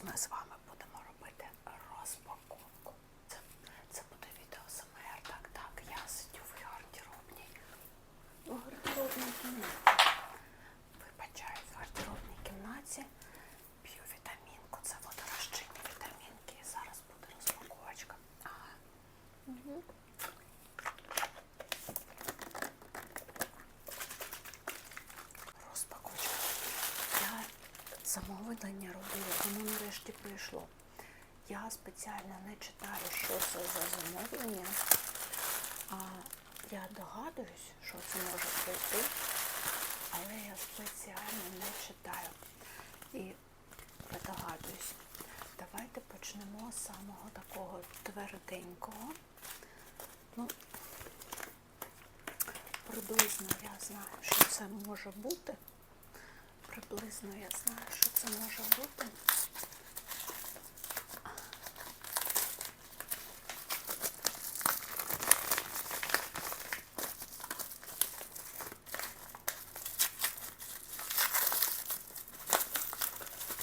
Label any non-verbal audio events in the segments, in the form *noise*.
зараз ми з вами будемо робити розпаковку. Це, це буде відео СМР, так, так, я сидю в гардеробній. В гардеробній кімнаті. Вибачаю, в гардеробній кімнаті п'ю вітамінку. Це водорозчинні вітамінки. І зараз буде розпаковочка. Ага. Розпаковочка. Я замовлення робила, воно нарешті прийшло. Я спеціально не читаю, що це за замовлення, а я догадуюсь, що це може прийти, але я спеціально не читаю. І догадуюсь. Давайте почнемо з самого такого тверденького. Ну, приблизно я знаю, що це може бути. Приблизно я знаю, що це може бути.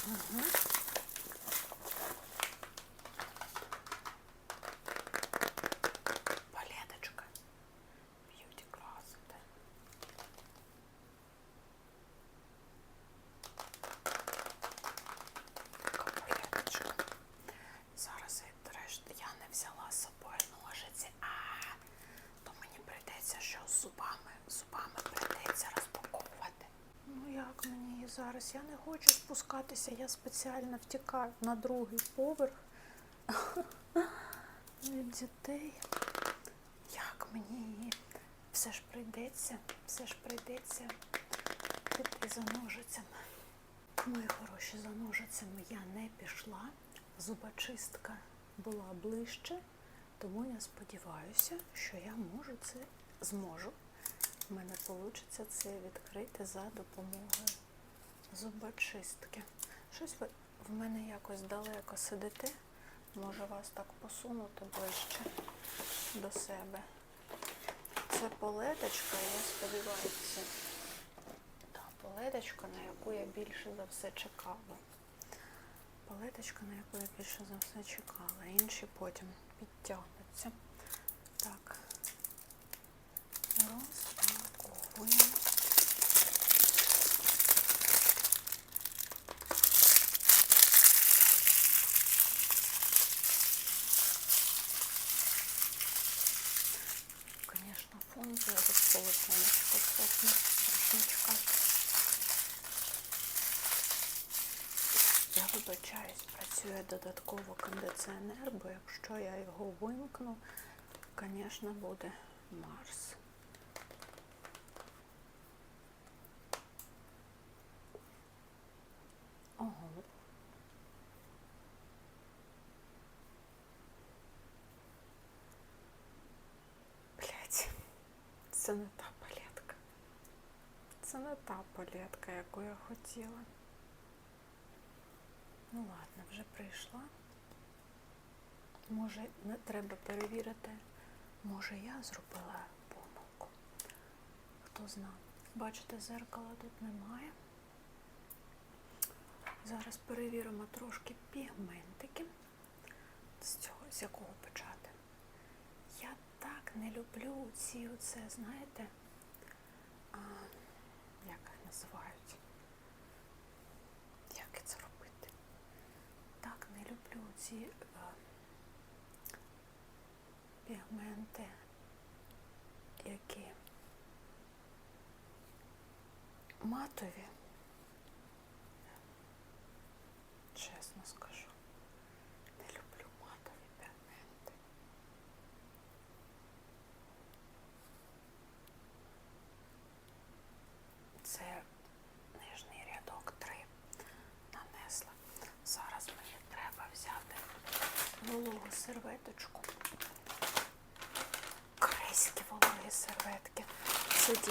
Угу. Палеточка. Beauty Closet. Така палеточка. Зараз я, до речі, я не взяла з собою ножиці, а то мені прийдеться, що з зубами, з зубами прийдеться розпаковувати. Ну як мені її зараз? Я не хочу спускатися, я спеціально втікаю на другий поверх *laughs* від дітей. Як мені? Все ж прийдеться, все ж прийдеться піти за ножицями. Мої хороші за ножицями я не пішла. Зубочистка була ближче, тому я сподіваюся, що я можу це зможу. У мене вийде це відкрити за допомогою зубочистки. Щось ви в мене якось далеко сидите. Може вас так посунути ближче до себе. Це полеточка, я сподіваюся, та полеточка, на яку я більше за все чекала. Палеточка, на яку я більше за все чекала. Інші потім підтягнуться. Так. Розпаковуємо. Сохне рушничка. Я вибачаюсь, працює додатково кондиціонер, бо якщо я його вимкну, звісно, буде Марс. Блять, це не. Це не та палетка, яку я хотіла. Ну ладно, вже прийшла. Може, не треба перевірити. Може, я зробила помилку. Хто зна. Бачите, зеркала тут немає. Зараз перевіримо трошки пігментики. З цього, з якого почати. Я так не люблю ці оце, знаєте, називають? Як це робити? Так не люблю ці е, пігменти, які матові.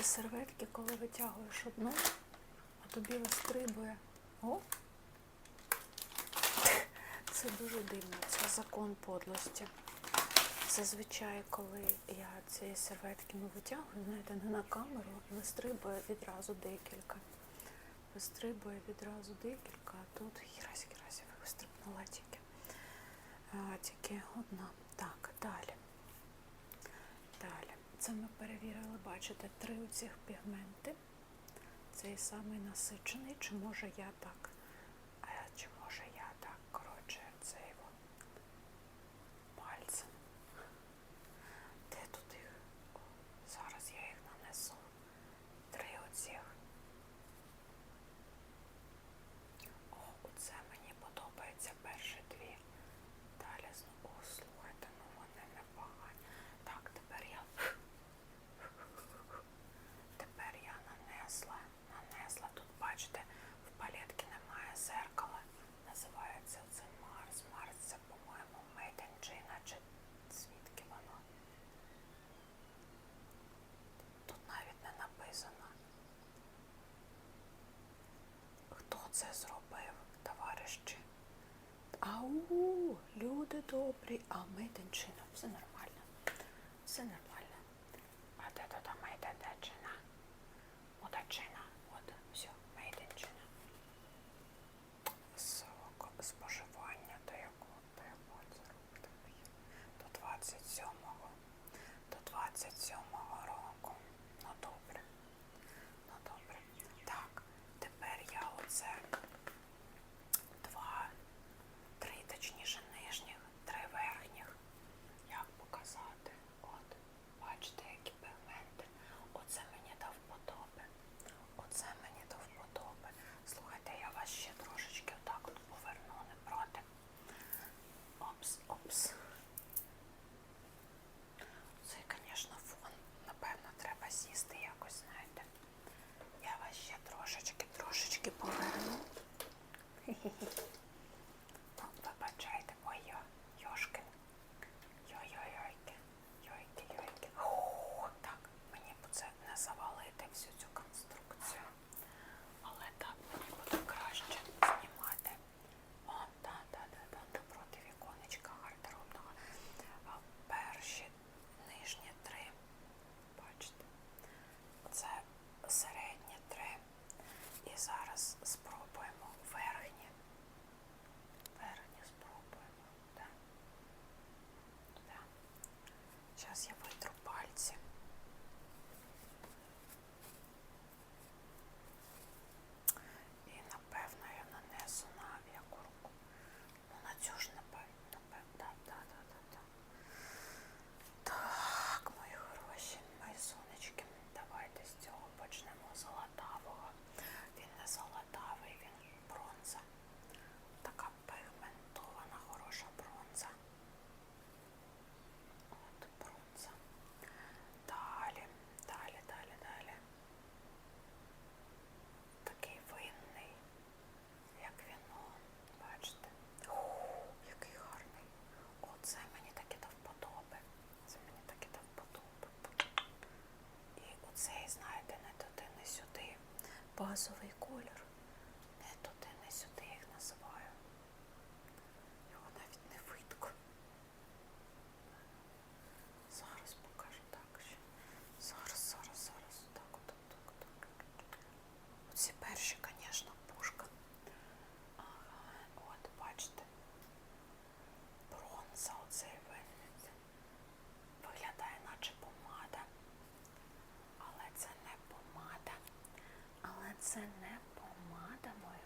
серветки, коли витягуєш одну, а тобі вистрибує. О! Це дуже дивно, це закон подлості. Зазвичай, коли я цієї серветки не витягую, знаєте, не на камеру, вистрибує відразу декілька. Вистрибує відразу декілька, а тут хірась хірась вистрибнула тільки. А, Тільки одна. Так, далі. Далі. Це ми перевірили, бачите, три у цих пігменти. Цей самий насичений, чи може я так Люди добрі, а ми тим чином. Все нормально. Все нормально. базовий кольор. したのよ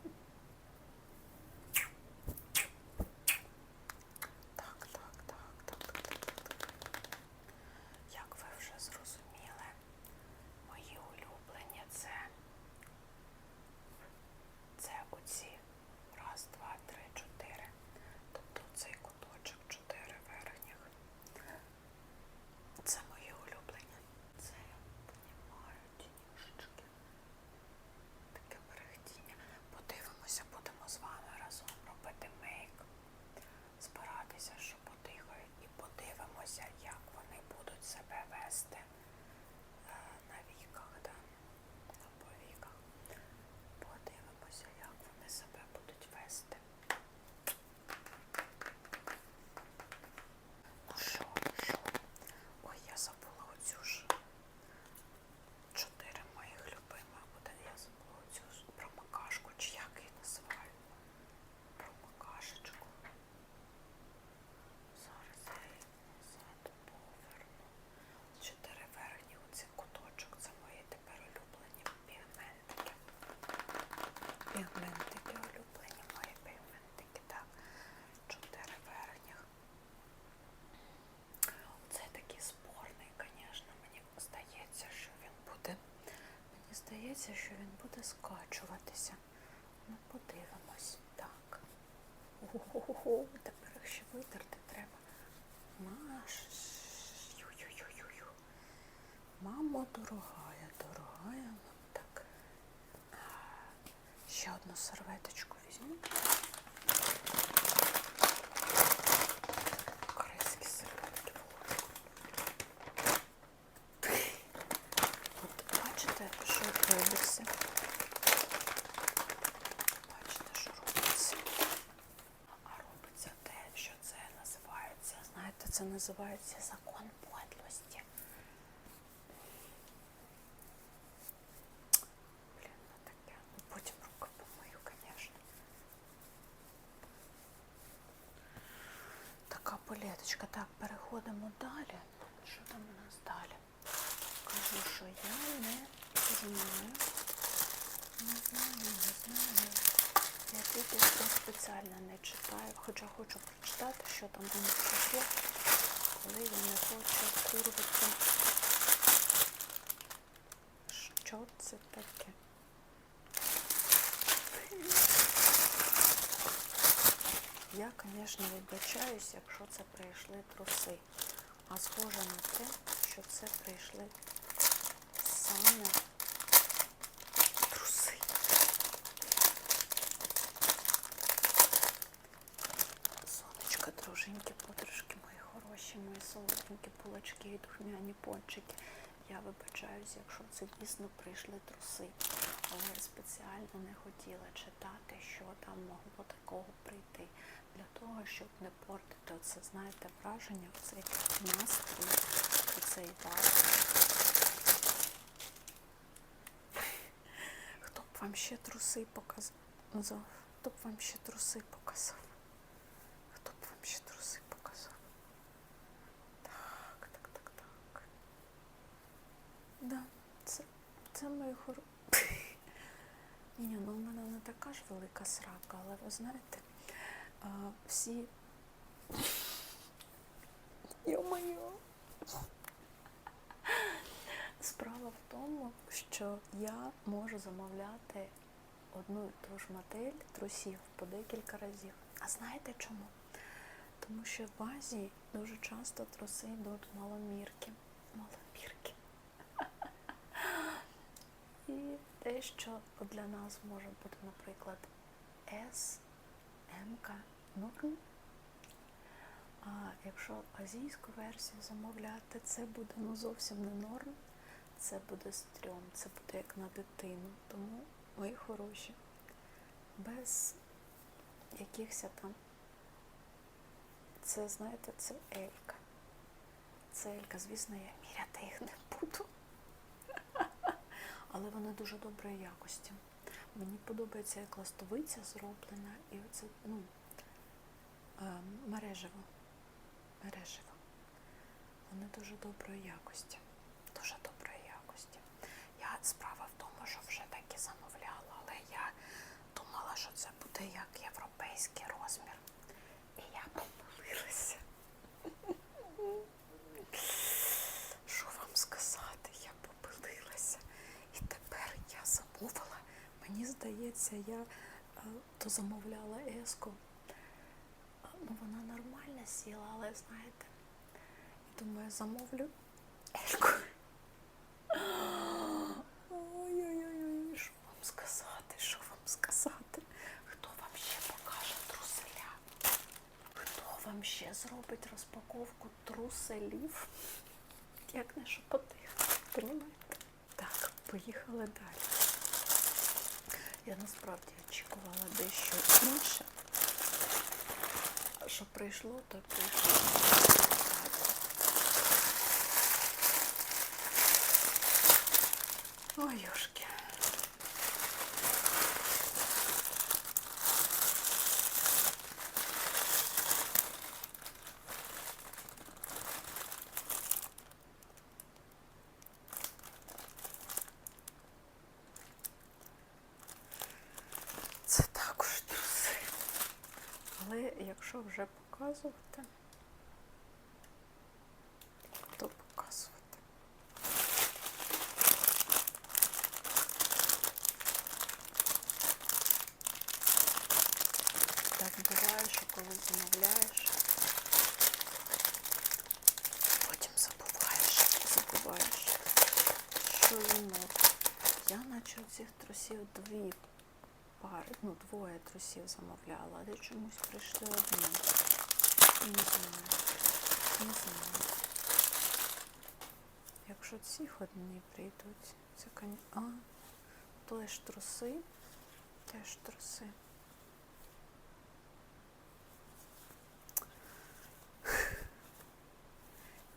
здається, що він буде скачуватися. Ну, подивимось. Так. Ого, тепер їх ще витерти треба. Маш. Мамо дорогая, дорогая. Так. Ще одну серветочку візьму. Корейські серветки. От бачите, що робиться? Бачите, що робиться? А робиться те, що це називається. Знаєте, це називається закон подлості. Блін, ну таке. Ну потім руки помию, звісно. Така палеточка. Так, переходимо далі. Що там у нас далі? Кажу, що я не знаю. Не знаю, не знаю. Я тут спеціально не читаю, хоча хочу прочитати, що там у них число, але я не хочу курвати. Що це таке? Я, звісно, вибачаюсь, якщо це прийшли труси. А схоже на те, що це прийшли саме труси. Сонечка, друженьки, подружки мої хороші, мої солоденькі булочки і духмяні пончики. Я вибачаюсь, якщо це дійсно прийшли труси. Але я спеціально не хотіла читати, що там могло такого прийти. Для того, щоб не портити оце, знаєте, враження, оцей настрій, оцей вайб. Хто б вам ще труси показав? Хто б вам ще труси показав? Хто б вам ще труси показав? Так, так, так, так. Да, це, це мої хоро... Ні, ну в мене не така ж велика срака, але ви знаєте, всі. *laughs* Йо-моє. Справа в тому, що я можу замовляти одну і ту ж модель трусів по декілька разів. А знаєте чому? Тому що в Азії дуже часто труси йдуть. Маломірки. І що для нас може бути, наприклад, S, М, норм. А якщо азійську версію замовляти, це буде ну зовсім не норм, це буде стрьом, це буде як на дитину. Тому, мої хороші, без якихось там, це, знаєте, це Елька. Це Елька, звісно, я міряти їх не буду. Але вони дуже доброї якості. Мені подобається, як ластовиця зроблена, і оце, ну, е, мережево. Мережево. Вони дуже доброї якості. Дуже доброї якості. Я справа в тому, що вже таки замовляла, але я думала, що це буде як європейський розмір. І я помилилася. Що вам сказати? Я помилилася. І тепер я замовила. Мені здається, я е, то замовляла еску. Ну, вона нормально сіла, але знаєте, думаю, замовлю ельку. Ой-ой-ой, що вам сказати? Що вам сказати? Хто вам ще покаже труселя? Хто вам ще зробить розпаковку труселів? Як не шепотих, понімаєте? Так, поїхали далі. Я насправді очікувала дещо інше. Що прийшло, то прийшло. Ой, юшки. показувати. То показувати. Так буває, що коли замовляєш, потім забуваєш, забуваєш, що замов. Ну. Я наче цих трусів дві пари, ну, двоє трусів замовляла, але чомусь прийшли одні. Не знаю. Не знаю. Якщо ці одні прийдуть, це коні. А, теж труси, теж труси.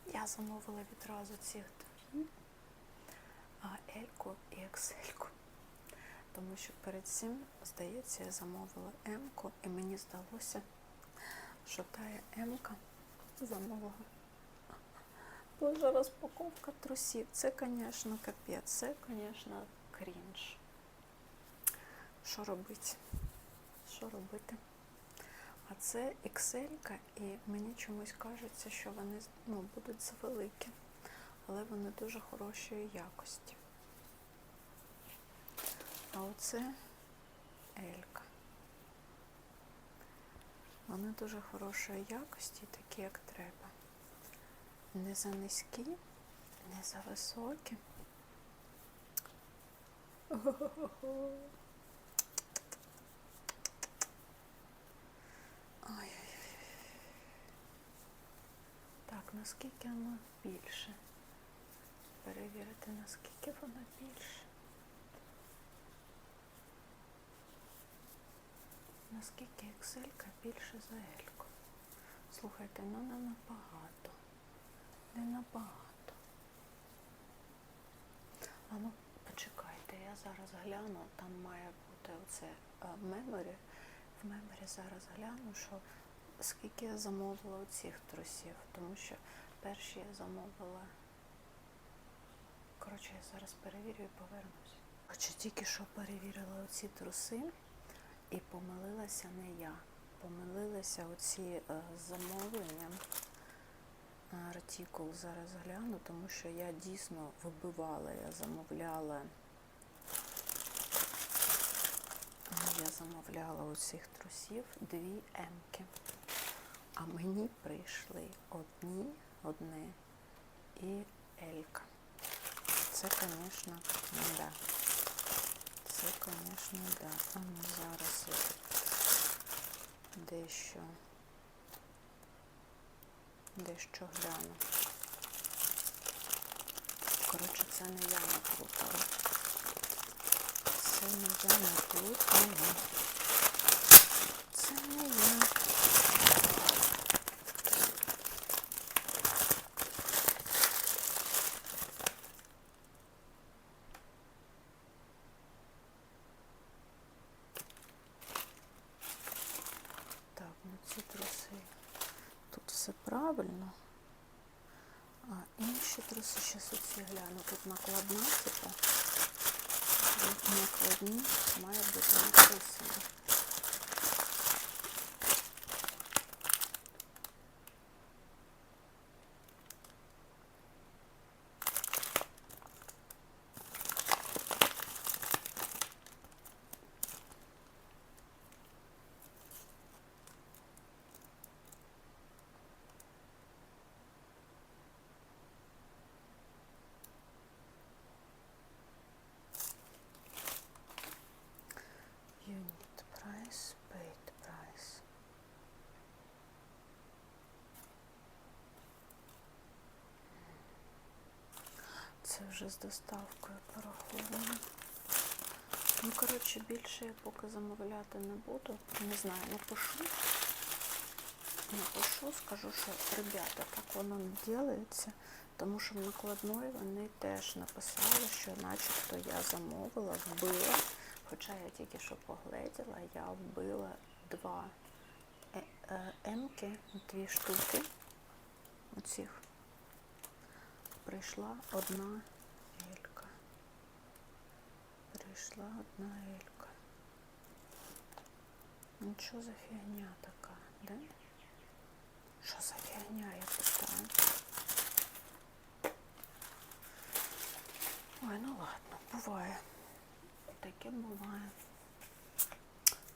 Я замовила відразу цих дві, а Ельку і Ексельку. Тому що перед цим, здається, я замовила М-ку, і мені здалося, та М-ка замовила. Боже, розпаковка трусів. Це, звісно, капець, це, звісно, крінж. Що робити? Що робити? А це XL, і мені чомусь кажеться, що вони ну, будуть завеликі, але вони дуже хорошої якості. А оце Елька. Вони дуже хорошої якості, такі, як треба. Не за низькі, не за високі. Ой-ой-ой. Так, наскільки воно більше? Перевірити, наскільки воно більше. Наскільки Excel більше за Ельку? Слухайте, ну не набагато. Не набагато. А ну, почекайте, я зараз гляну, там має бути оце меморі. В меморі зараз гляну, що скільки я замовила оцих трусів, тому що перші я замовила. Коротше, я зараз перевірю і повернусь. Хоча тільки що перевірила оці труси і помилилася не я. Помилилися оці е, з замовленням. Артикул зараз гляну, тому що я дійсно вибивала, я замовляла. Я замовляла у цих трусів дві емки. А мені прийшли одні, одне і елька. Це, звісно, не да. Це, звісно, да. А ну зараз дещо дещо гляну. Коротше, це не я наплутала. Це не я наплутала. Це не я. Так, ну ці труси. Тут все правильно. А інші труси, зараз оці гляну. Тут накладна, типу. Накладні має бути написано. Вже з доставкою пораховано. Ну, коротше, більше я поки замовляти не буду. Не знаю, напишу. Напишу, скажу, що ребята, так воно не ділається. Тому що в накладної вони теж написали, що начебто я замовила, вбила. Хоча я тільки що погледіла, я вбила два е- е- емки, дві штуки оцих. Прийшла одна елька. Прийшла одна елька. Ну що за фігня така, да? Що за фігня, я питаю? Ой, ну ладно, буває. Таке буває.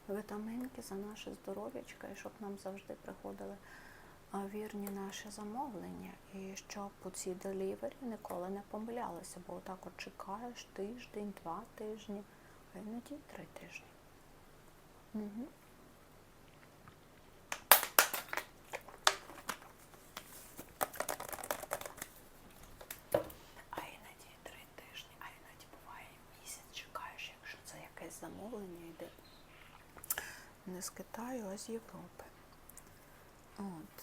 вітамінки, за наше здоров'ячко, і щоб нам завжди приходили вірні наші замовлення, і щоб у цій делівері ніколи не помилялися, бо отак от чекаєш тиждень, два тижні, а іноді три тижні. Угу. А іноді три тижні, а іноді буває місяць чекаєш, якщо це якесь замовлення йде не з Китаю, а з Європи. От.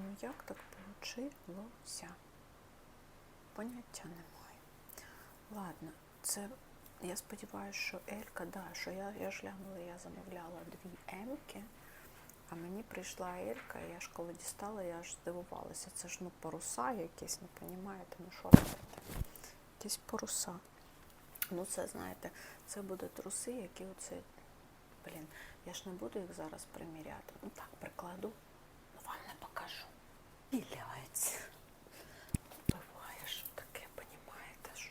Ну як так получилося? Поняття немає. Ладно, це я сподіваюся, що Елька, да, що я, я ж глянула, я замовляла дві Емки, а мені прийшла Елька, і я ж коли дістала, я аж здивувалася. Це ж ну паруса якісь, не розумієте, ну що робити? Якісь паруса. Ну, це, знаєте, це будуть труси, які оце. Блін, я ж не буду їх зараз приміряти. Ну так, прикладу, ну вам не покажу. Віляється. Буває, що таке, понімаєте, що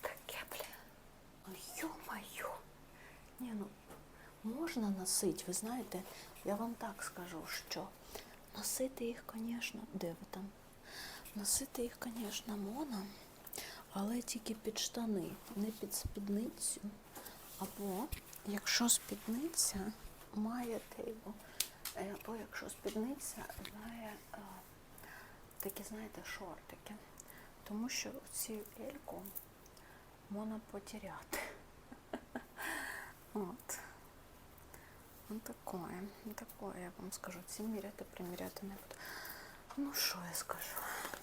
таке, блін. Ну ё-моё. Ні, ну можна носити, ви знаєте, я вам так скажу, що носити їх, звісно, де ви там? Носити їх, звісно, можна, але тільки під штани, не під спідницю. Або якщо спідниця має тейбу, е, або якщо спідниця має е, такі, знаєте, шортики. Тому що цю ельку можна потеряти. *laughs* От. Ну такое, ну такое, я вам скажу. Ці міряти, приміряти не буду. Ну що я скажу?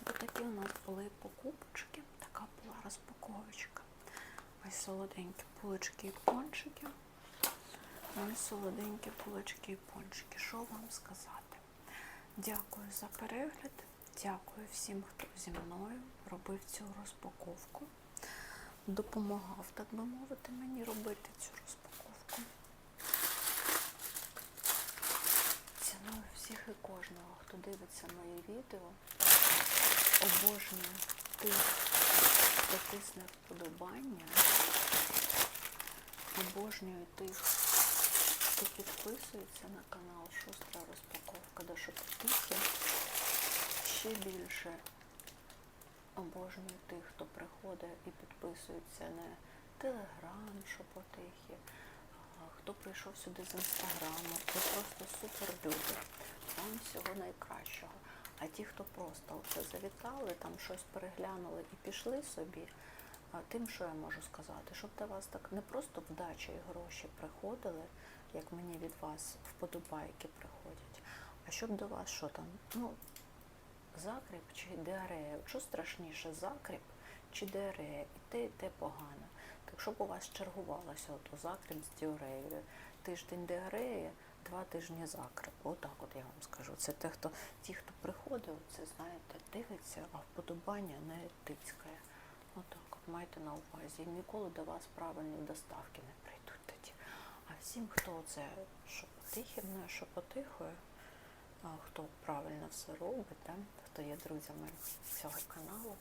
Ось такі у нас були покупочки, така була розпаковочка. Ось солоденькі булочки і пончики. Ось солоденькі булочки і пончики. Що вам сказати? Дякую за перегляд. Дякую всім, хто зі мною робив цю розпаковку. Допомагав, так би мовити, мені робити цю розпаковку. Ціную всіх і кожного, хто дивиться мої відео. Обожнюю тих, хто тисне вподобання. Обожнюю тих, хто підписується на канал Шустра розпаковка до шепотихи. Ще більше обожнюю тих, хто приходить і підписується на телеграм шепотихи, а, хто прийшов сюди з інстаграму. Ви просто супер люди. Вам всього найкращого. А ті, хто просто завітали, там щось переглянули і пішли собі, тим, що я можу сказати, щоб до вас так не просто вдача і гроші приходили, як мені від вас вподобайки приходять, а щоб до вас що там, ну, закріп чи діарея. Що страшніше, закріп чи діарея? І те, і те погано. Так щоб у вас чергувалося ото закріп з діареєю. Тиждень діареї, два тижні закріп. Отак от я вам скажу. Це те, хто, ті, хто приходив, це знаєте, дивиться, а вподобання не тицькає. Отак от майте на увазі. Ніколи до вас правильні доставки не прийдуть тоді. А всім, хто це що шепотихівною, шепотихою, а, хто правильно все робить, да? хто є друзями цього каналу.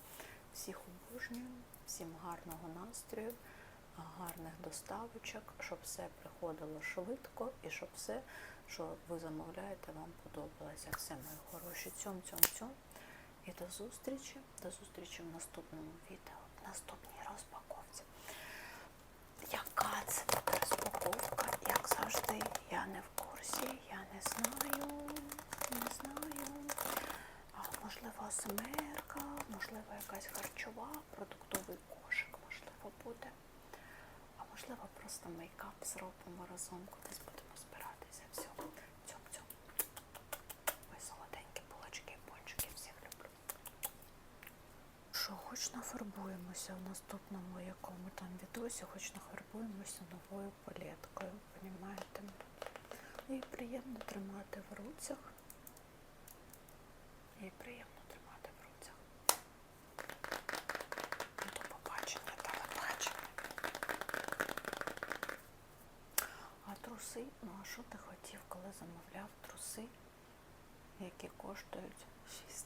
Всіх обожнюю, всім гарного настрою, гарних доставочок, щоб все приходило швидко і щоб все, що ви замовляєте, вам подобалося. Все, мої хороші. Цьом, цьом, цьом. І до зустрічі. До зустрічі в наступному відео, в наступній розпаковці. Яка це буде розпаковка? Як завжди, я не в курсі, я не знаю, не знаю. Можливо, смерка, можливо, якась харчова, продуктовий кошик, можливо, буде. А можливо, просто мейкап зробимо разом, кудись будемо збиратися. Все, цьом, цьом. Ви солоденькі булочки і пончики, всіх люблю. Що, хоч нафарбуємося в наступному якому там відосі, хоч нафарбуємося новою палеткою, понімаєте? І приємно тримати в руцях. І приємно тримати в руцях. До побачення, телебачення. А труси, ну а що ти хотів, коли замовляв труси, які коштують 6